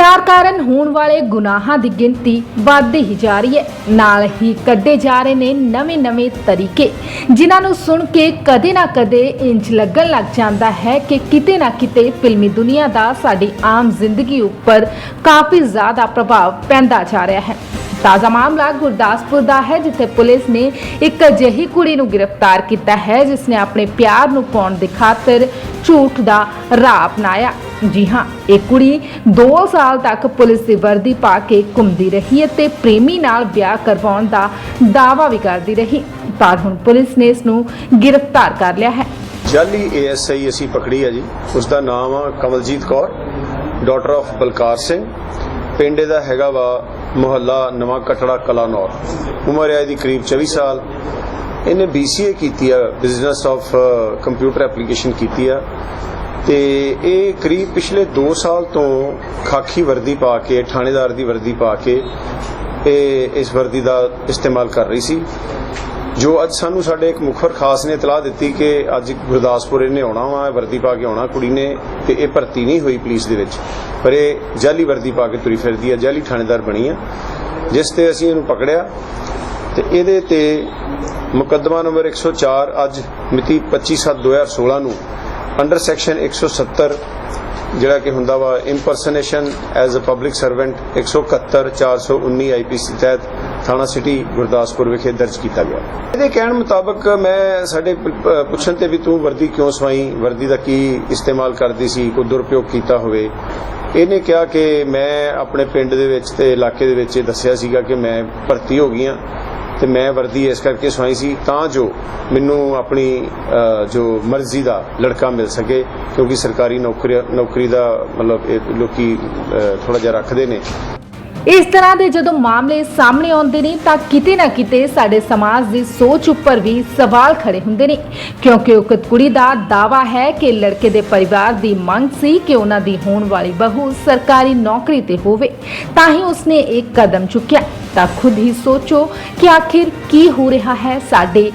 ਪਿਆਰ ਕਾਰਨ ਹੋਣ ਵਾਲੇ ਗੁਨਾਹਾਂ ਦੀ ਗਿਣਤੀ ਵੱਧਦੀ ਹੀ ਜਾ ਰਹੀ ਹੈ। ਨਾਲ ਹੀ ਕੱਢੇ ਜਾ ਰਹੇ ਨੇ ਨਵੇਂ-ਨਵੇਂ ਤਰੀਕੇ, ਜਿਨ੍ਹਾਂ ਨੂੰ ਸੁਣ ਕੇ ਕਦੇ ਨਾ ਕਦੇ ਇੰਜ ਲੱਗਣ ਲੱਗ ਜਾਂਦਾ ਹੈ ਕਿ ਕਿਤੇ ਨਾ ਕਿਤੇ ਫਿਲਮੀ ਦੁਨੀਆ ਦਾ ਸਾਡੀ ਆਮ ਜ਼ਿੰਦਗੀ ਉੱਪਰ ਕਾਫੀ ਜ਼ਿਆਦਾ ਪ੍ਰਭਾਵ ਪੈਂਦਾ ਜਾ ਰਿਹਾ ਹੈ। ਤਾਜ਼ਾ ਮਾਮਲਾ ਗੁਰਦਾਸਪੁਰ ਦਾ ਹੈ, ਜਿੱਥੇ ਪੁਲਿਸ ਨੇ ਇੱਕ ਅਜਿਹੀ ਕੁੜੀ ਨੂੰ ਗ੍ਰਿਫਤਾਰ ਕੀਤਾ ਹੈ, ਜਿਸ ਨੇ ਆਪਣੇ ਪਿਆਰ ਨੂੰ ਪਾਉਣ ਦੀ ਖਾਤਰ ਝੂਠ ਦਾ ਰਾਹ ਅਪਣਾਇਆ ਜੀ ਹਾਂ, ਇਹ ਕੁੜੀ 2 ਸਾਲ ਤੱਕ ਪੁਲਿਸ ਦੀ ਵਰਦੀ ਪਾ ਕੇ ਘੁੰਮਦੀ ਰਹੀ ਅਤੇ ਪ੍ਰੇਮੀ ਨਾਲ ਵਿਆਹ ਕਰਵਾਉਣ ਦਾ ਦਾਅਵਾ ਵੀ ਕਰਦੀ ਰਹੀ, ਪਰ ਹੁਣ ਪੁਲਿਸ ਨੇ ਇਸ ਨੂੰ ਗ੍ਰਿਫਤਾਰ ਕਰ ਲਿਆ ਹੈ। ਜਾਲੀ ਏਐਸਆਈ ਅਸੀਂ ਪਕੜੀ ਹੈ ਜੀ। ਉਸ ਦਾ ਨਾਮ ਆ ਕਮਲਜੀਤ ਕੌਰ ਡਾਟਰ ਆਫ ਬਲਕਾਰ ਸਿੰਘ। ਪਿੰਡ ਦਾ ਹੈਗਾ ਵਾ ਮੁਹੱਲਾ ਨਵਾਂ ਕਟੜਾ ਕਲਾਨੌਰ ਉਮਰ ਹੈ ਇਹਦੀ ਕਰੀਬ 24 ਸਾਲ। ਇਹਨੇ BCA ਕੀਤੀ ਆ ਬਿਜ਼ਨਸ ਆਫ ਕੰਪਿਊਟਰ ਐਪਲੀਕੇਸ਼ਨ ਕੀਤੀ ਆ। ਤੇ ਇਹ ਕਰੀਬ ਪਿਛਲੇ 2 ਸਾਲ ਤੋਂ ਖਾਕੀ ਵਰਦੀ ਪਾ ਕੇ, ਥਾਣੇਦਾਰ ਦੀ ਵਰਦੀ ਪਾ ਕੇ, ਇਹ ਇਸ ਵਰਦੀ ਦਾ ਇਸਤੇਮਾਲ ਕਰ ਰਹੀ ਸੀ। ਜੋ ਅੱਜ ਸਾਨੂੰ ਸਾਡੇ ਇੱਕ ਮੁਖਰ ਖਾਸ ਨੇ ਇਤਲਾਹ ਦਿੱਤੀ ਕਿ ਅੱਜ ਗੁਰਦਾਸਪੁਰ ਇਹਨੇ ਆਉਣਾ ਵਾ, ਵਰਦੀ ਪਾ ਕੇ ਆਉਣਾ ਕੁੜੀ ਨੇ ਤੇ ਇਹ ਭਰਤੀ ਨਹੀਂ ਹੋਈ ਪੁਲਿਸ ਦੇ ਵਿੱਚ। ਪਰ ਇਹ ਜਾਲੀ ਵਰਦੀ ਪਾ ਕੇ ਤੁਰੀ ਫਿਰਦੀ ਆ, ਜਾਲੀ ਥਾਣੇਦਾਰ ਬਣੀ ਆ, ਜਿਸ ਤੇ ਅਸੀਂ ਇਹਨੂੰ ਪਕੜਿਆ ਤੇ ਇਹਦੇ ਤੇ ਮੁਕੱਦਮਾ ਨੰਬਰ 104 ਅੱਜ ਮਿਤੀ 25/7/2016 ਨੂੰ ਅੰਡਰ ਸੈਕਸ਼ਨ 170 ਜਿਹੜਾ ਕਿ ਹੁੰਦਾ ਵਾ impersonation as a public servant 171 419 IPC ਤਹਿਤ ਥਾਣਾ ਸਿਟੀ ਗੁਰਦਾਸਪੁਰ ਵਿਖੇ ਦਰਜ ਕੀਤਾ ਗਿਆ। ਇਹਦੇ ਕਹਿਣ ਮੁਤਾਬਕ ਮੈਂ ਸਾਡੇ ਪੁੱਛਣ ਤੇ ਵੀ ਤੂੰ ਵਰਦੀ ਕਿਉਂ ਸਵਾਈ? ਵਰਦੀ ਦਾ ਕੀ ਇਸਤੇਮਾਲ ਕਰਦੀ ਸੀ? ਕੋਈ ਦੁਰਪਯੋਗ ਕੀਤਾ ਹੋਵੇ? ਇਹਨੇ ਕਿਹਾ ਕਿ ਮੈਂ ਆਪਣੇ ਪਿੰਡ ਦੇ ਵਿੱਚ ਤੇ ਇਲਾਕੇ ਦੇ ਵਿੱਚ ਇਹ ਦੱਸਿਆ ਸੀਗਾ ਕਿ ਮੈਂ ਭਰਤੀ ਹੋ ਗਈ ਹਾਂ ਤੇ ਮੈਂ ਵਰਦੀ ਇਸ ਕਰਕੇ ਸਵਾਈ ਸੀ ਤਾਂ ਜੋ ਮੈਨੂੰ ਆਪਣੀ ਜੋ ਮਰਜ਼ੀ ਦਾ ਲੜਕਾ ਮਿਲ ਸਕੇ, ਕਿਉਂਕਿ ਸਰਕਾਰੀ ਨੌਕਰੀ ਨੌਕਰੀ ਦਾ ਮਤਲਬ ਇਹ ਲੋਕੀ ਥੋੜਾ ਜਿਹਾ ਰੱਖਦੇ ਨੇ। ਇਸ ਤਰ੍ਹਾਂ ਦੇ ਜਦੋਂ ਮਾਮਲੇ ਸਾਹਮਣੇ ਆਉਂਦੇ ਨੇ ਤਾਂ ਕਿਤੇ ਨਾ ਕਿਤੇ ਸਾਡੇ ਸਮਾਜ ਦੀ ਸੋਚ ਉੱਪਰ ਵੀ ਸਵਾਲ ਖੜੇ ਹੁੰਦੇ ਨੇ। ਕਿਉਂਕਿ ਉਹ ਕੁੜੀ ਦਾ ਦਾਵਾ ਹੈ ਕਿ ਲੜਕੇ ਦੇ ਪਰਿਵਾਰ ਦੀ ਮੰਗ ਸੀ ਕਿ ਉਹਨਾਂ ਦੀ ਹੋਣ ਵਾਲੀ ਬਹੂ ਸਰਕਾਰੀ ਨੌਕਰੀ ਤੇ ਹੋਵੇ। ਤਾਂ ਹੀ ਉਸਨੇ ਇੱਕ ਕਦਮ ਚੁੱਕਿਆ। ਤਾਂ ਖੁਦ ਹੀ ਸੋਚੋ ਕਿ ਆਖਿਰ ਕੀ ਹੋ ਰਿਹਾ ਹੈ ਸਾਡੇ